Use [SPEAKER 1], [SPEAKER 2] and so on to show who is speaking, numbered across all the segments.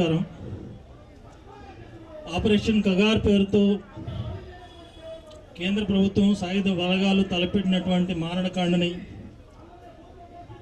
[SPEAKER 1] నమస్కారం. ఆపరేషన్ కగార్ పేరుతో కేంద్ర ప్రభుత్వం సాయుధ బలగాలు తలపెట్టినటువంటి మారణకాండని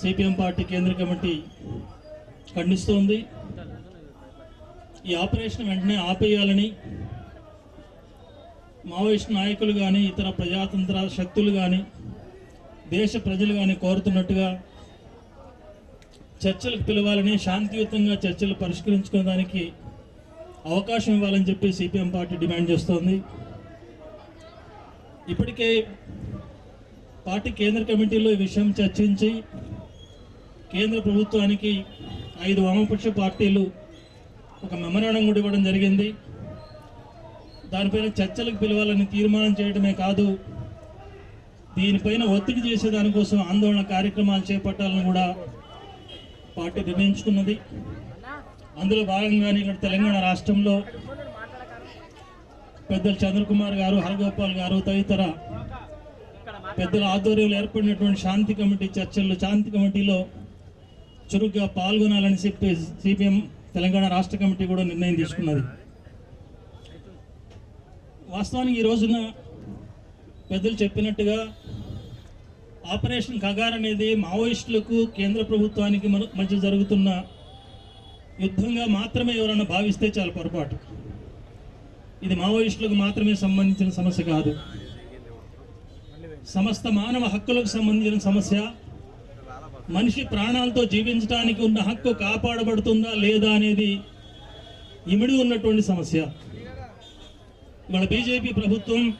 [SPEAKER 1] సిపిఎం పార్టీ కేంద్ర కమిటీ ఖండిస్తోంది. ఈ ఆపరేషన్ వెంటనే ఆపేయాలని మావోయిస్ట్ నాయకులు కానీ ఇతర ప్రజాతంత్ర శక్తులు కానీ దేశ ప్రజలు కానీ కోరుతున్నట్టుగా చర్చలకు పిలవాలని శాంతియుతంగా చర్చలు పరిష్కరించుకోవడానికి అవకాశం ఇవ్వాలని చెప్పి సిపిఎం పార్టీ డిమాండ్ చేస్తోంది. ఇప్పటికే పార్టీ కేంద్ర కమిటీలో ఈ విషయం చర్చించి కేంద్ర ప్రభుత్వానికి ఐదు వామపక్ష పార్టీలు ఒక మెమరాండం కూడా ఇవ్వడం జరిగింది. దానిపైన చర్చలకు పిలవాలని తీర్మానం చేయడమే కాదు దీనిపైన ఒత్తిడి చేసే దానికోసం ఆందోళన కార్యక్రమాలు చేపట్టాలని కూడా పార్టీ నిర్ణయించుకున్నది. అందులో భాగంగానే ఇక్కడ తెలంగాణ రాష్ట్రంలో పెద్దలు చంద్రకుమార్ గారు హరగోపాల్ గారు తదితర పెద్దల ఆధ్వర్యంలో ఏర్పడినటువంటి శాంతి కమిటీ చర్చల్లో శాంతి కమిటీలో చురుగ్గా పాల్గొనాలని చెప్పి సిపిఎం తెలంగాణ రాష్ట్ర కమిటీ కూడా నిర్ణయం తీసుకున్నది. వాస్తవానికి ఈ రోజున పెద్దలు చెప్పినట్టుగా ఆపరేషన్ కగార్ అనేది మావోయిస్టులకు కేంద్ర ప్రభుత్వానికి మధ్య జరుగుతున్న యుద్ధంగా మాత్రమే ఎవరన్నా భావిస్తే చాలా పొరపాటు. ఇది మావోయిస్టులకు మాత్రమే సంబంధించిన సమస్య కాదు. సమస్త మానవ హక్కులకు సంబంధించిన సమస్య. మనిషి ప్రాణాలతో జీవించడానికి ఉన్న హక్కు కాపాడబడుతుందా లేదా అనేది ఇమిడి ఉన్నటువంటి సమస్య. ఇవాళ బీజేపీ ప్రభుత్వం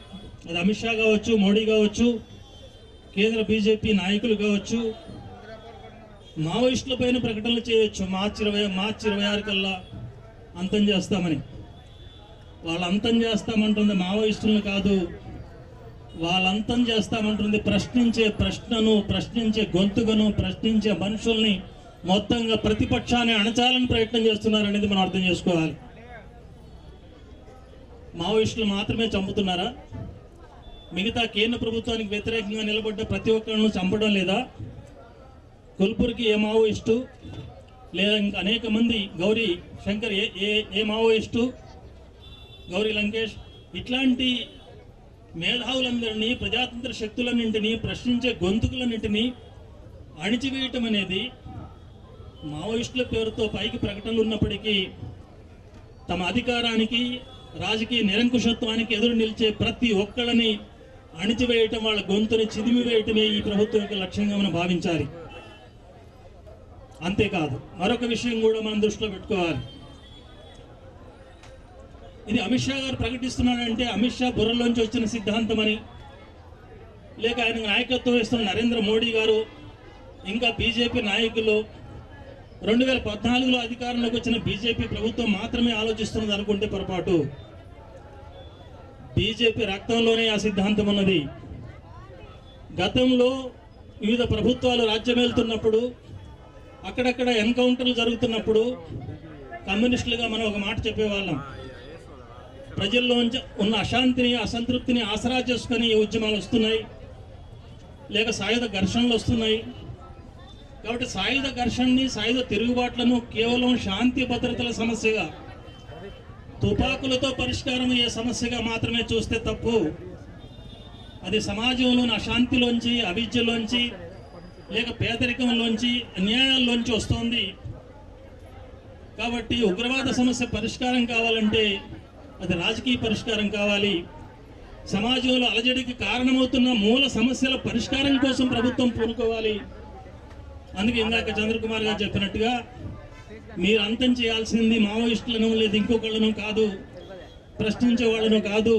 [SPEAKER 1] అది అమిత్ షా కావచ్చు మోడీ కావచ్చు కేంద్ర బీజేపీ నాయకులు కావచ్చు మావోయిస్టుల పైన ప్రకటనలు చేయొచ్చు. మార్చి ఇరవై మార్చి ఇరవై ఆరు కల్లా అంతం చేస్తామని. వాళ్ళు అంతం చేస్తామంటుంది మావోయిస్టులను కాదు వాళ్ళంతం చేస్తామంటుంది ప్రశ్నించే ప్రశ్నను ప్రశ్నించే గొంతుకను ప్రశ్నించే మనుషుల్ని మొత్తంగా ప్రతిపక్షాన్ని అణచాలని ప్రయత్నం చేస్తున్నారనేది మనం అర్థం చేసుకోవాలి. మావోయిస్టులు మాత్రమే చంపుతున్నారా? మిగతా కేంద్ర ప్రభుత్వానికి వ్యతిరేకంగా నిలబడ్డ ప్రతి ఒక్కరిని చంపడం లేదా కొల్పూర్కి ఏ మావోయిస్టు లేదా ఇంకా అనేక మంది గౌరీ శంకర్ ఏ ఏ ఏ మావోయిస్టు గౌరీ లంకేష్ ఇట్లాంటి మేధావులందరినీ ప్రజాతంత్ర శక్తులన్నింటినీ ప్రశ్నించే గొంతుకులన్నింటినీ అణిచివేయటం అనేది మావోయిస్టుల పేరుతో పైకి ప్రకటనలు ఉన్నప్పటికీ తమ అధికారానికి రాజకీయ నిరంకుశత్వానికి ఎదురు నిలిచే ప్రతి ఒక్కళ్ళని అణిచివేయటం వాళ్ళ గొంతుని చిదిమివేయటమే ఈ ప్రభుత్వం యొక్క లక్ష్యంగా మనం భావించాలి. అంతేకాదు మరొక విషయం కూడా మనం దృష్టిలో పెట్టుకోవాలి. ఇది అమిత్ షా గారు ప్రకటిస్తున్నాడంటే అమిత్ షా బుర్రలోంచి వచ్చిన సిద్ధాంతం అని లేక ఆయన నాయకత్వం ఇస్తున్న నరేంద్ర మోడీ గారు ఇంకా బీజేపీ నాయకులు రెండు వేల పద్నాలుగులో అధికారంలోకి వచ్చిన బీజేపీ ప్రభుత్వం మాత్రమే ఆలోచిస్తున్నది అనుకుంటే పొరపాటు. బీజేపీ రక్తంలోనే ఆ సిద్ధాంతం ఉన్నది. గతంలో వివిధ ప్రభుత్వాలు రాజ్యమేలుతున్నప్పుడు అక్కడక్కడ ఎన్కౌంటర్లు జరుగుతున్నప్పుడు కమ్యూనిస్టులుగా మనం ఒక మాట చెప్పేవాళ్ళం. ప్రజల్లో ఉన్న అశాంతిని అసంతృప్తిని ఆసరా చేసుకొని ఈ ఉద్యమాలు వస్తున్నాయి. లేక సాయుధ ఘర్షణలు వస్తున్నాయి. కాబట్టి సాయుధ ఘర్షణని సాయుధ తిరుగుబాట్లను కేవలం శాంతి భద్రతల సమస్యగా తుపాకులతో పరిష్కారం అయ్యే సమస్యగా మాత్రమే చూస్తే తప్పు. అది సమాజంలోని అశాంతిలోంచి అవిద్యలోంచి లేక పేదరికంలోంచి అన్యాయాల్లోంచి వస్తోంది. కాబట్టి ఉగ్రవాద సమస్య పరిష్కారం కావాలంటే అది రాజకీయ పరిష్కారం కావాలి. సమాజంలో అలజడికి కారణమవుతున్న మూల సమస్యల పరిష్కారం కోసం ప్రభుత్వం పూనుకోవాలి. అందుకే ఇందాక చంద్రకుమార్ గారు చెప్పినట్టుగా మీరు అంతం చేయాల్సింది మావోయిస్టులను లేదు ఇంకొకళ్ళను కాదు ప్రశ్నించే వాళ్ళను కాదు.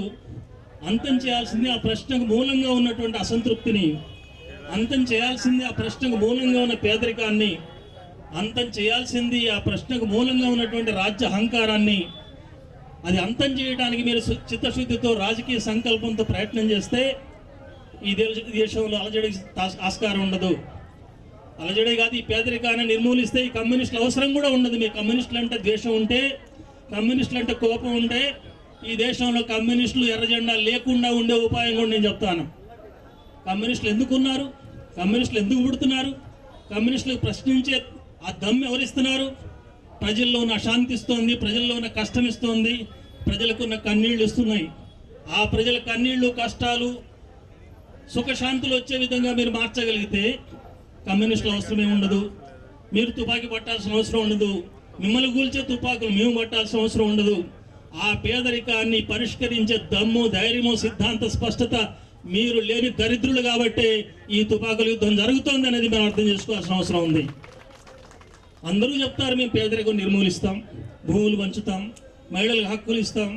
[SPEAKER 1] అంతం చేయాల్సింది ఆ ప్రశ్నకు మూలంగా ఉన్నటువంటి అసంతృప్తిని అంతం చేయాల్సింది ఆ ప్రశ్నకు మూలంగా ఉన్న పేదరికాన్ని అంతం చేయాల్సింది ఆ ప్రశ్నకు మూలంగా ఉన్నటువంటి రాజ్య అహంకారాన్ని అది అంతం చేయడానికి మీరు చిత్తశుద్ధితో రాజకీయ సంకల్పంతో ప్రయత్నం చేస్తే ఈ దేశ దేశంలో అలజడి ఆస్కారం ఉండదు. అలజడే కాదు ఈ పేదరికాన్ని నిర్మూలిస్తే ఈ కమ్యూనిస్టుల అవసరం కూడా ఉండదు. మీ కమ్యూనిస్టులు అంటే ద్వేషం ఉంటే కమ్యూనిస్టులు అంటే కోపం ఉంటే ఈ దేశంలో కమ్యూనిస్టులు ఎర్రజెండా లేకుండా ఉండే ఉపాయం కూడా నేను చెప్తాను. కమ్యూనిస్టులు ఎందుకు ఉన్నారు కమ్యూనిస్టులు ఎందుకు పుడుతున్నారు? కమ్యూనిస్టులు ప్రశ్నించే ఆ దమ్ ఎవరిస్తున్నారు? ప్రజల్లో ఉన్న అశాంతి ఇస్తోంది ప్రజల్లో ఉన్న కష్టం ఇస్తోంది ప్రజలకు ఉన్న ఇస్తున్నాయి. ఆ ప్రజల కన్నీళ్ళు కష్టాలు సుఖశాంతులు వచ్చే విధంగా మీరు మార్చగలిగితే కమ్యూనిస్టులు అవసరమే ఉండదు. మీరు తుపాకీ పట్టాల్సిన అవసరం ఉండదు. మిమ్మల్ని కూల్చే తుపాకులు మేము పట్టాల్సిన అవసరం ఉండదు. ఆ పేదరికాన్ని పరిష్కరించే దమ్ము ధైర్యము సిద్ధాంత స్పష్టత మీరు లేని దరిద్రులు కాబట్టే ఈ తుపాకుల యుద్ధం జరుగుతోంది అనేది మనం అర్థం చేసుకోవాల్సిన అవసరం ఉంది. అందరూ చెప్తారు మేము పేదరికం నిర్మూలిస్తాం భూములు పంచుతాం మహిళలకు హక్కులు ఇస్తాం.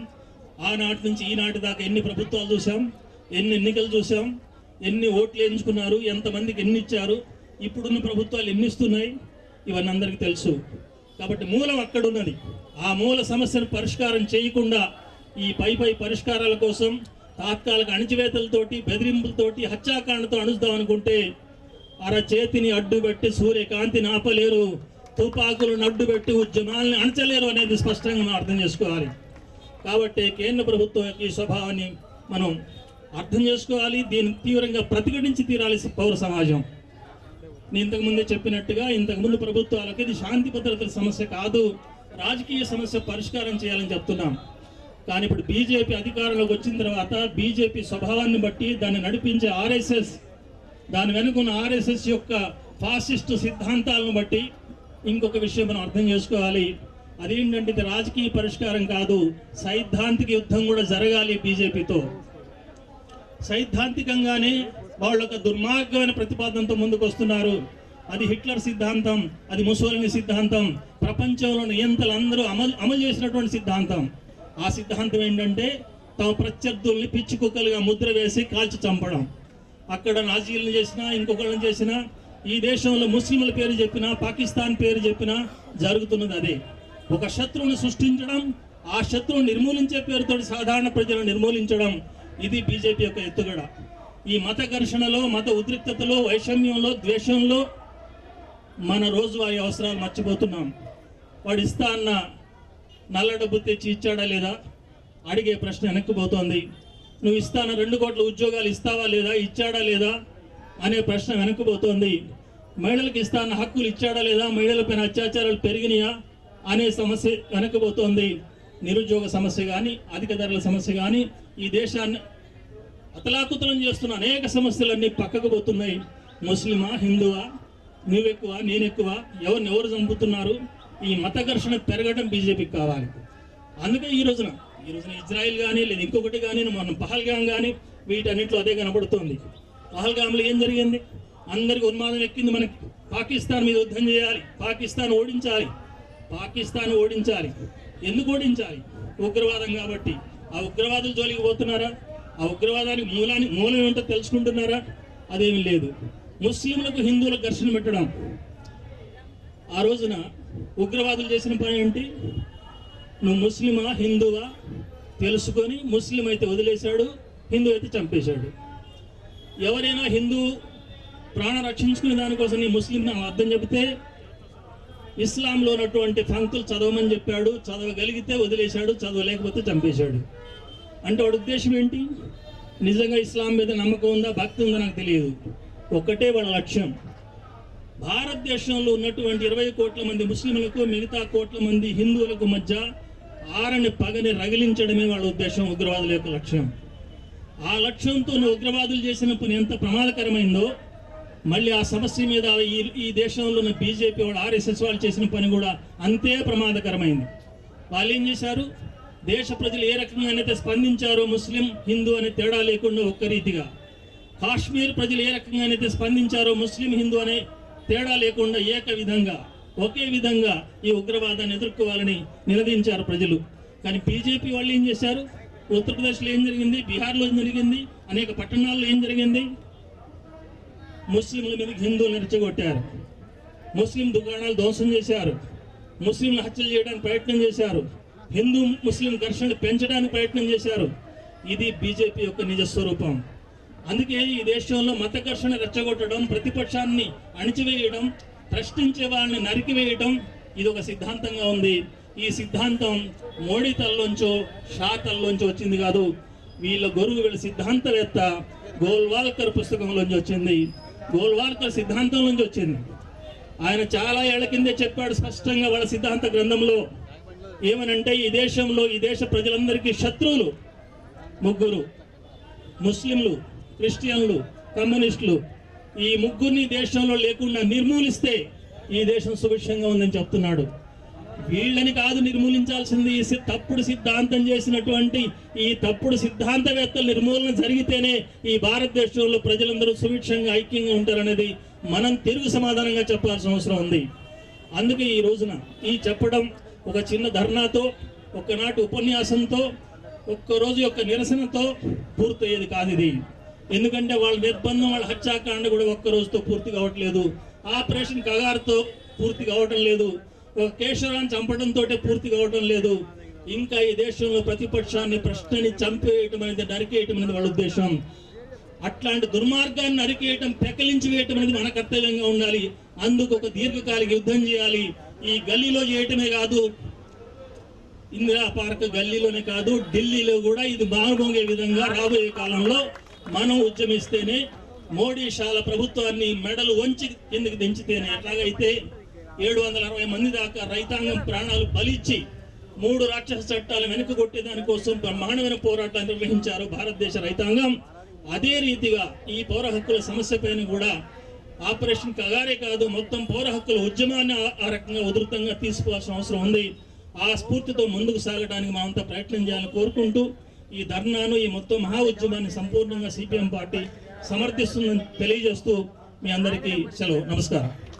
[SPEAKER 1] ఆనాటి నుంచి ఈనాటి దాకా ఎన్ని ప్రభుత్వాలు చూసాం ఎన్ని ఎన్నికలు చూసాం ఎన్ని ఓట్లు ఎంచుకున్నారు ఎంతమందికి ఎన్ని ఇచ్చారు ఇప్పుడున్న ప్రభుత్వాలు ఎన్ని ఇస్తున్నాయి ఇవన్నీ అందరికీ తెలుసు. కాబట్టి మూలం అక్కడున్నది. ఆ మూల సమస్యను పరిష్కారం చేయకుండా ఈ పై పై పరిష్కారాల కోసం తాత్కాలిక అణిచివేతలతోటి బెదిరింపులతోటి హత్యాకాండతో అణుస్తాం అనుకుంటే అర చేతిని అడ్డుపెట్టి సూర్యకాంతిని ఆపలేరు. తుపాకులను అడ్డుపెట్టి ఉద్యమాలను అణచలేరు అనేది స్పష్టంగా మనం అర్థం చేసుకోవాలి. కాబట్టి కేంద్ర ప్రభుత్వం యొక్క ఈ స్వభావాన్ని మనం అర్థం చేసుకోవాలి. దీన్ని తీవ్రంగా ప్రతిఘటించి తీరాలి పౌర సమాజం. నేను ఇంతకుముందే చెప్పినట్టుగా ఇంతకుముందు ప్రభుత్వాలకు ఇది శాంతి భద్రతల సమస్య కాదు రాజకీయ సమస్య పరిష్కారం చేయాలని చెప్తున్నాం. కానీ ఇప్పుడు బీజేపీ అధికారంలోకి వచ్చిన తర్వాత బీజేపీ స్వభావాన్ని బట్టి దాన్ని నడిపించే ఆర్ఎస్ఎస్ దాని వెనుకున్న ఆర్ఎస్ఎస్ యొక్క ఫాసిస్ట్ సిద్ధాంతాలను బట్టి ఇంకొక విషయం మనం అర్థం చేసుకోవాలి. అదేంటంటే ఇది రాజకీయ పరిష్కారం కాదు సైద్ధాంతిక యుద్ధం కూడా జరగాలి బీజేపీతో. సైద్ధాంతికంగానే వాళ్ళు ఒక దుర్మార్గమైన ప్రతిపాదనతో ముందుకు వస్తున్నారు అది హిట్లర్ సిద్ధాంతం అది ముసోలిని సిద్ధాంతం ప్రపంచంలో నియంతలు అందరూ అమలు అమలు చేసినటువంటి సిద్ధాంతం. ఆ సిద్ధాంతం ఏంటంటే తమ ప్రత్యర్థుల్ని పిచ్చి కుక్కలుగా ముద్ర వేసి కాల్చి చంపడం. అక్కడ నాజీలను చేసినా ఇంకొకళ్ళని చేసినా ఈ దేశంలో ముస్లింల పేరు చెప్పినా పాకిస్తాన్ పేరు చెప్పినా జరుగుతున్నది అదే. ఒక శత్రువుని సృష్టించడం ఆ శత్రువుని నిర్మూలించే పేరుతో సాధారణ ప్రజలను నిర్మూలించడం ఇది బీజేపీ యొక్క ఎత్తుగడ. ఈ మత ఘర్షణలో మత ఉద్రిక్తతలో వైషమ్యంలో ద్వేషంలో మన రోజువారీ అవసరాలు మర్చిపోతున్నాం. వాడు ఇస్తా అన్న నల్ల డబ్బు తెచ్చి ఇచ్చాడా లేదా? అడిగే ప్రశ్న వెనక్కిపోతోంది. నువ్వు ఇస్తాన రెండు కోట్ల ఉద్యోగాలు ఇస్తావా లేదా? ఇచ్చాడా లేదా? అనే ప్రశ్న వెనక్కిపోతోంది. మహిళలకు ఇస్తాన హక్కులు ఇచ్చాడా లేదా? మహిళలపైన అత్యాచారాలు పెరిగినాయా? అనే సమస్య వెనక్కిపోతోంది. నిరుద్యోగ సమస్య కానీ అధిక ధరల సమస్య కానీ ఈ దేశాన్ని అతలాకుతలం చేస్తున్న అనేక సమస్యలన్నీ పక్కకు పోతున్నాయి. ముస్లిమా హిందువా నువ్వెక్కువ నేనెక్కువ ఎవరిని ఎవరు చంపుతున్నారు? ఈ మత ఘర్షణ పెరగడం బీజేపీకి కావాలి. అందుకే ఈ రోజున ఈ రోజున ఇజ్రాయిల్ కానీ లేదా ఇంకొకటి కానీ మన పహల్గాం కానీ వీటన్నిటిలో అదే కనబడుతోంది. పహల్గాంలో ఏం జరిగింది? అందరికి ఉన్మాదం ఎక్కింది మనకి. పాకిస్తాన్ మీద యుద్ధం చేయాలి. పాకిస్తాన్ ఓడించాలి. పాకిస్తాన్ ఓడించాలి. ఎందుకు ఓడించాలి? ఉగ్రవాదం కాబట్టి. ఆ ఉగ్రవాదులు జోలికి పోతున్నారా? ఆ ఉగ్రవాదానికి మూలాన్ని మూలం ఏమిటో తెలుసుకుంటున్నారా? అదేమి లేదు. ముస్లింలకు హిందువులకు ఘర్షణ పెట్టడం. ఆ రోజున ఉగ్రవాదులు చేసిన పని ఏంటి? నువ్వు ముస్లిమా హిందువా? తెలుసుకొని ముస్లిం అయితే వదిలేశాడు హిందూ అయితే చంపేశాడు. ఎవరైనా హిందూ ప్రాణ రక్షించుకునే దానికోసం నీ ముస్లిం అర్థం చెబితే ఇస్లాంలో ఉన్నటువంటి పంక్తులు చదవమని చెప్పాడు చదవగలిగితే వదిలేశాడు చదవలేకపోతే చంపేశాడు. అంటే వాడి ఉద్దేశం ఏంటి? నిజంగా ఇస్లాం మీద నమ్మకం ఉందా భక్తి ఉందా నాకు తెలియదు. ఒక్కటే వాళ్ళ లక్ష్యం. భారతదేశంలో ఉన్నటువంటి ఇరవై కోట్ల మంది ముస్లింలకు మిగతా కోట్ల మంది హిందువులకు మధ్య ఆరని పగని రగిలించడమే వాళ్ళ ఉద్దేశం ఉగ్రవాదుల యొక్క లక్ష్యం. ఆ లక్ష్యంతో నువ్వు ఉగ్రవాదులు చేసిన పని ఎంత ప్రమాదకరమైందో మళ్ళీ ఆ సమస్య మీద ఈ ఈ దేశంలో ఉన్న బీజేపీ వాళ్ళు ఆర్ఎస్ఎస్ వాళ్ళు చేసిన పని కూడా అంతే ప్రమాదకరమైంది. వాళ్ళు ఏం చేశారు? దేశ ప్రజలు ఏ రకంగానైతే స్పందించారో ముస్లిం హిందూ అనే తేడా లేకుండా ఒక్క రీతిగా. కాశ్మీర్ ప్రజలు ఏ రకంగానైతే స్పందించారో ముస్లిం హిందూ అనే తేడా లేకుండా ఏక విధంగా ఒకే విధంగా ఈ ఉగ్రవాదాన్ని ఎదుర్కోవాలని నిలదించారు ప్రజలు. కానీ బీజేపీ వాళ్ళు ఏం చేశారు? ఉత్తరప్రదేశ్లో ఏం జరిగింది? బీహార్లో ఏం జరిగింది? అనేక పట్టణాల్లో ఏం జరిగింది? ముస్లింల మీద హిందువులు రెచ్చగొట్టారు. ముస్లిం దుకాణాలు ధ్వంసం చేశారు. ముస్లింలు హత్యలు చేయడానికి ప్రయత్నం చేశారు. హిందూ ముస్లిం ఘర్షణ పెంచడానికి ప్రయత్నం చేశారు. ఇది బీజేపీ యొక్క నిజ స్వరూపం. అందుకే ఈ దేశంలో మత ఘర్షణ రెచ్చగొట్టడం ప్రతిపక్షాన్ని అణిచివేయడం ప్రశ్నించే వాళ్ళని నరికివేయడం ఇది ఒక సిద్ధాంతంగా ఉంది. ఈ సిద్ధాంతం మోడీ తల్లోంచో షా తల్లోంచో వచ్చింది కాదు. వీళ్ళ గురువు వీళ్ళ సిద్ధాంతవేత్త గోల్వాల్కర్ పుస్తకంలోంచి వచ్చింది. గోల్వాల్కర్ సిద్ధాంతం నుంచి వచ్చింది. ఆయన చాలా ఏళ్ళ కిందే చెప్పాడు స్పష్టంగా వాళ్ళ సిద్ధాంత గ్రంథంలో. ఏమనంటే ఈ దేశంలో ఈ దేశ ప్రజలందరికీ శత్రువులు ముగ్గురు. ముస్లింలు క్రిస్టియన్లు కమ్యూనిస్టులు. ఈ ముగ్గురిని దేశంలో లేకుండా నిర్మూలిస్తే ఈ దేశం సుభిక్షంగా ఉందని చెప్తున్నాడు. వీళ్ళని కాదు నిర్మూలించాల్సింది ఈ తప్పుడు సిద్ధాంతం చేసినటువంటి ఈ తప్పుడు సిద్ధాంతవేత్తల నిర్మూలన జరిగితేనే ఈ భారతదేశంలో ప్రజలందరూ సుభిక్షంగా ఐక్యంగా ఉంటారనేది మనం తెలుగు సమాధానంగా చెప్పాల్సిన అవసరం ఉంది. అందుకే ఈ రోజున ఈ చెప్పడం ఒక చిన్న ధర్నాతో ఒకనాటి ఉపన్యాసంతో ఒక్క రోజు యొక్క నిరసనతో పూర్తయ్యేది కాదు ఇది. ఎందుకంటే వాళ్ళ నిర్బంధం వాళ్ళ హత్యాకాండ కూడా ఒక్క రోజుతో పూర్తి కావట్లేదు. ఆపరేషన్ కగారుతో పూర్తి కావటం లేదు. ఒక కేశవరాన్ని చంపడంతో పూర్తి కావటం లేదు. ఇంకా ఈ దేశంలో ప్రతిపక్షాన్ని ప్రశ్నని చంపేయటం అనేది నరికేయటం అనేది వాళ్ళ ఉద్దేశం. అట్లాంటి దుర్మార్గాన్ని నరికేయటం పెకలించి వేయటం అనేది మన కర్తవ్యంగా ఉండాలి. అందుకు ఒక దీర్ఘకాలిక యుద్ధం చేయాలి. ఈ గల్లీలో చేయటమే కాదు ఇందిరా పార్క్ గల్లీలోనే కాదు ఢిల్లీలో కూడా ఇది బాగుమోగే విధంగా రాబోయే కాలంలో మనం ఉద్యమిస్తేనే మోడీ షాల ప్రభుత్వాన్ని మెడలు వంచి కిందకి దించితేనే ఎట్లాగైతే ఏడు వందల అరవై మంది దాకా రైతాంగం ప్రాణాలు బలిచ్చి మూడు రాక్షస చట్టాలు వెనుక కొట్టే దానికోసం బ్రహ్మాండమైన పోరాటాలు నిర్వహించారు భారతదేశ రైతాంగం. అదే రీతిగా ఈ పౌర హక్కుల సమస్య పైన కూడా ఆపరేషన్ కగారే కాదు మొత్తం పౌర హక్కుల ఉద్యమాన్ని ఆ- రకంగా ఉధృతంగా తీసుకోవాల్సిన అవసరం ఉంది. ఆ స్ఫూర్తితో ముందుకు సాగడానికి మనమంతా ప్రయత్నం చేయాలని కోరుకుంటూ ఈ ధర్నాను ఈ మొత్తం మహా ఉద్యమాన్ని సంపూర్ణంగా సిపిఎం పార్టీ సమర్థిస్తుందని తెలియజేస్తూ మీ అందరికీ సెలవు. నమస్కారం.